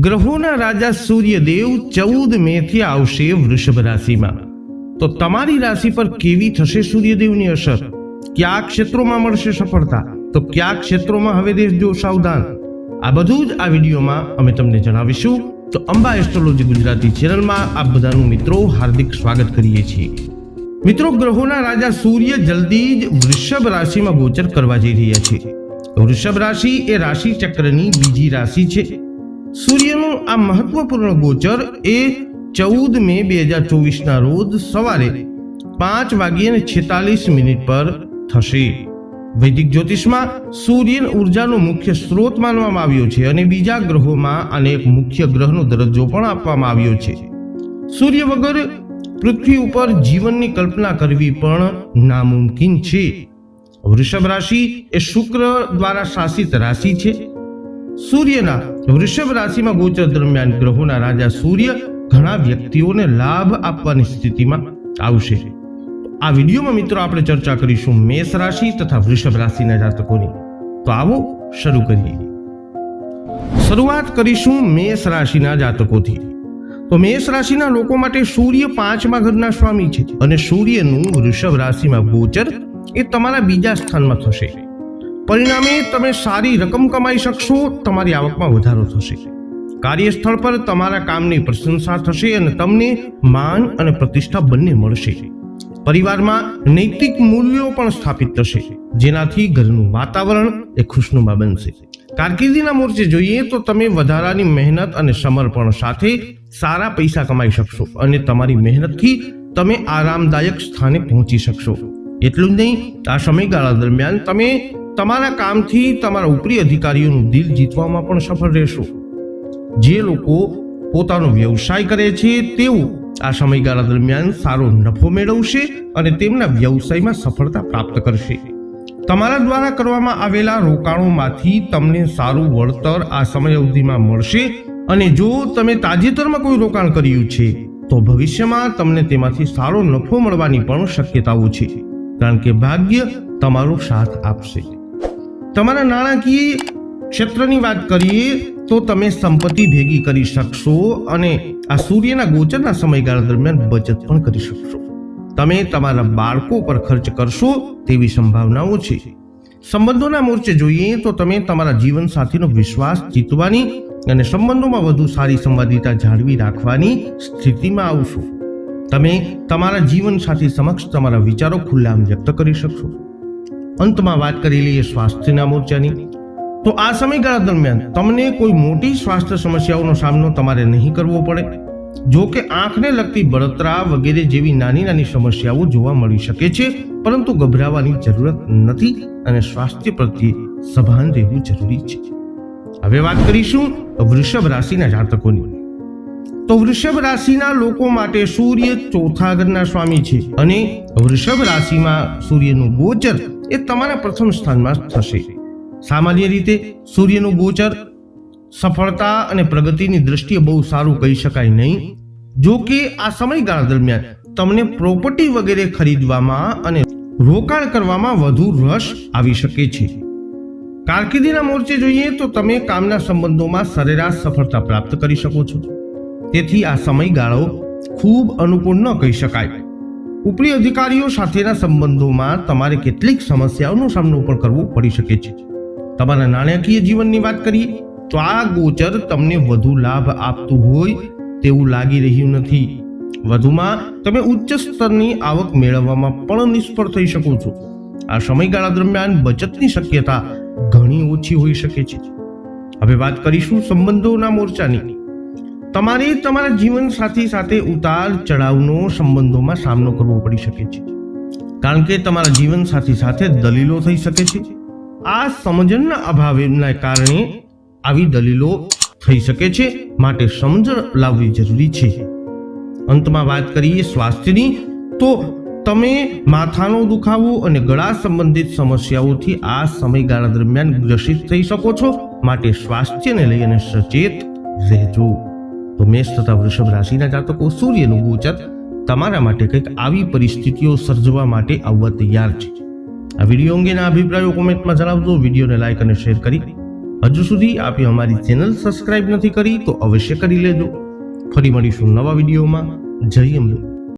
ગ્રહોના રાજા સૂર્યદેવ ચૌદ મે થી આવશે વૃષભ રાશિમાં. તો તમારી રાશિ પર કેવી થશે સૂર્યદેવની અસર? કયા ક્ષેત્રોમાં મળશે સફળતા? તો કયા ક્ષેત્રોમાં હવે દેશજો સાવધાન? આ બધું જ આ વિડીયોમાં અમે તમને જણાવીશું. તો અંબા એસ્ટ્રોલોજી ગુજરાતી ચેનલમાં આપ બધાનું મિત્રો હાર્દિક સ્વાગત કરીએ છીએ. મિત્રો, ગ્રહોના રાજા સૂર્ય જલ્દી જ વૃષભ રાશિમાં ગોચર કરવા જઈ રહ્યા છે. વૃષભ રાશિ એ રાશિ ચક્રની બીજી રાશિ છે. સૂર્યનું આ મહત્વપૂર્ણ ગોચર એ ચૌદ મે બે હજાર ચોવીસના રોજ સવારે પાંચ વાગ્યે છેતાલીસ મિનિટ પર થશે. વૈદિક જ્યોતિષમાં સૂર્ય ઉર્જાનો મુખ્ય સ્ત્રોત માનવામાં આવ્યો છે અને બીજા ગ્રહોમાં આને એક મુખ્ય ગ્રહનો દરજ્જો પણ આપવામાં આવ્યો છે. સૂર્ય વગર પૃથ્વી ઉપર જીવનની કલ્પના કરવી પણ નામુમકિન છે. વૃષભ રાશિ એ શુક્ર દ્વારા શાસિત રાશિ છે. સૂર્યના વૃષભ રાશિમાં ગોચર દરમિયાન ગ્રહોના રાજા સૂર્ય ઘણા વ્યક્તિઓને લાભ આપવાની સ્થિતિમાં આવશે. આ વિડીયોમાં મિત્રો આપણે ચર્ચા કરીશું મેષ રાશિ તથા વૃષભ રાશિના જાતકોની. તો આવો શરૂ કરીએ. શરૂઆત કરીશું મેષ રાશિના જાતકોથી. તો મેષ રાશિના લોકો માટે સૂર્ય પાંચમા ઘરના સ્વામી છે અને સૂર્યનું વૃષભ રાશિમાં ગોચર એ તમારા બીજા સ્થાનમાં થશે. પરિણામે તમે સારી રકમ કમાઈ શકશો, તમારી આવકમાં વધારો થશે. કાર્યસ્થળ પર તમારા કામની પ્રશંસા થશે અને તમને માન અને પ્રતિષ્ઠા બંને મળશે. પરિવારમાં નૈતિક મૂલ્યો પણ સ્થાપિત થશે. જેનાથી ઘરનું વાતાવરણ એ ખુશનુમા બનશે. કારકિર્દીના મોરચે જોઈએ તો તમે વધારાની મહેનત અને સમર્પણ સાથે સારા પૈસા કમાઈ શકશો અને તમારી મહેનતથી તમે આરામદાયક સ્થાને પહોંચી શકશો. એટલું જ નહીં, આ સમયગાળા દરમિયાન તમે તમારા કામથી તમારા ઉપરી અધિકારીઓનું દિલ જીતવામાં પણ સફળ રહેશો. જે લોકો પોતાનો વ્યવસાય કરે છે, તેઓ આ સમયગાળા દરમિયાન સારો નફો મેળવશે અને તેમના વ્યવસાયમાં સફળતા પ્રાપ્ત કરશે. તમારા દ્વારા કરવામાં આવેલા રોકાણોમાંથી તમને સારું વળતર આ સમય અવધિમાં મળશે અને જો તમે તાજેતરમાં કોઈ રોકાણ કર્યું છે, તો ભવિષ્યમાં તમને તેમાંથી સારો નફો મળવાની પણ શક્યતાઓ છે. કારણ કે ભાગ્ય તમારો સાથ આપશે. તમારા નાણાકીય ક્ષેત્રની વાત કરીએ તો તમે સંપત્તિ ભેગી કરી શકશો અને આ સૂર્યના ગોચરના સમયગાળા દરમિયાન બચત પણ કરી શકશો. તમે તમારા બાળકો પર ખર્ચ કરશો તેવી સંભાવનાઓ છે. સંબંધોના મોરચે જોઈએ તો તમે તમારા જીવન સાથીનો વિશ્વાસ જીતવાની અને સંબંધોમાં વધુ સારી સંવાદિતા જાળવી રાખવાની સ્થિતિમાં આવશો. તમે તમારા જીવન સાથી સમક્ષ તમારા વિચારો ખુલ્લામ વ્યક્ત કરી શકશો. અંતમાં વાત કરી લઈએ સ્વાસ્થ્યના મોરચાની. તો આ સમયગાળા દરમિયાન તમને કોઈ મોટી સ્વાસ્થ્ય સમસ્યાઓનો સામનો તમારે નહીં કરવો પડે. જો કે આંખને લગતી બળતરા વગેરે જેવી નાની નાની સમસ્યાઓ જોવા મળી શકે છે, પરંતુ ગભરાવાની જરૂરત નથી અને સ્વાસ્થ્ય પ્રત્યે સભાન રહેવું જરૂરી છે. હવે વાત કરીશું વૃષભ રાશિના જાતકોની. તો વૃષભ રાશિના લોકો માટે સૂર્ય ચોથા ઘરના સ્વામી છે અને વૃષભ રાશિમાં સૂર્યનું ગોચર એ તમારા પ્રથમ સ્થાનમાં થશે. સામાન્ય રીતે સૂર્યનું ગોચર સફળતા અને પ્રગતિની દ્રષ્ટિએ બહુ સારું કહી શકાય નહીં. જો કે આ સમયગાળા દરમિયાન તમને પ્રોપર્ટી વગેરે ખરીદવામાં અને રોકાણ કરવામાં વધુ રસ આવી શકે છે. કારકિર્દીના મોરચે જોઈએ તો તમે કામના સંબંધોમાં સરેરાશ સફળતા પ્રાપ્ત કરી શકો છો. તેથી આ સમયગાળો ખૂબ અનુકૂળ ન કહી શકાય. ઉપરી અધિકારીઓ સાથેના સંબંધોમાં તમારે કેટલીક સમસ્યાઓનો સામનો પણ કરવો પડી શકે છે. તમારા નાણાકીય જીવનની વાત કરીએ, તો આ ગોચર તમને વધુ લાભ આપતું હોય તેવું લાગી રહ્યું નથી. વધુમાં, તમે ઉચ્ચ સ્તરની આવક મેળવવામાં પણ નિષ્ફળ થઈ શકો છો. આ સમયગાળા દરમિયાન બચતની શક્યતા ઘણી ઓછી હોઈ શકે છે. હવે વાત કરીશું સંબંધોના મોરચાની. તમારે તમારા જીવન સાથી સાથે ઉતાર ચઢાવનો સંબંધોમાં સામનો કરવો પડી શકે છે. કારણ કે તમારા જીવન સાથી સાથે દલીલો થઈ શકે છે. આ સમજણના અભાવના કારણે આવી દલીલો થઈ શકે છે. માટે સમજણ લાવવી જરૂરી છે. અંતમાં વાત કરીએ સ્વાસ્થ્યની, તો તમે માથાનો દુખાવો અને ગળા સંબંધિત સમસ્યાઓથી આ સમયગાળા દરમિયાન ગ્રસિત થઈ શકો છો. માટે સ્વાસ્થ્યને લઈને સચેત રહેજો. તો મેષ તથા વૃષભ રાશિના જાતકો સૂર્યનું ગોચર તમારા માટે કંઈક આવી પરિસ્થિતિઓ સર્જવા માટે આવવા તૈયાર છે. આ વીડિયો અંગેના અભિપ્રાયો કોમેન્ટમાં જણાવજો. વિડીયોને લાઇક અને શેર કરી હજુ સુધી આપે અમારી ચેનલ સબસ્ક્રાઇબ નથી કરી તો અવશ્ય કરી લેજો. ફરી મળીશું નવા વિડીયોમાં. જય અંબે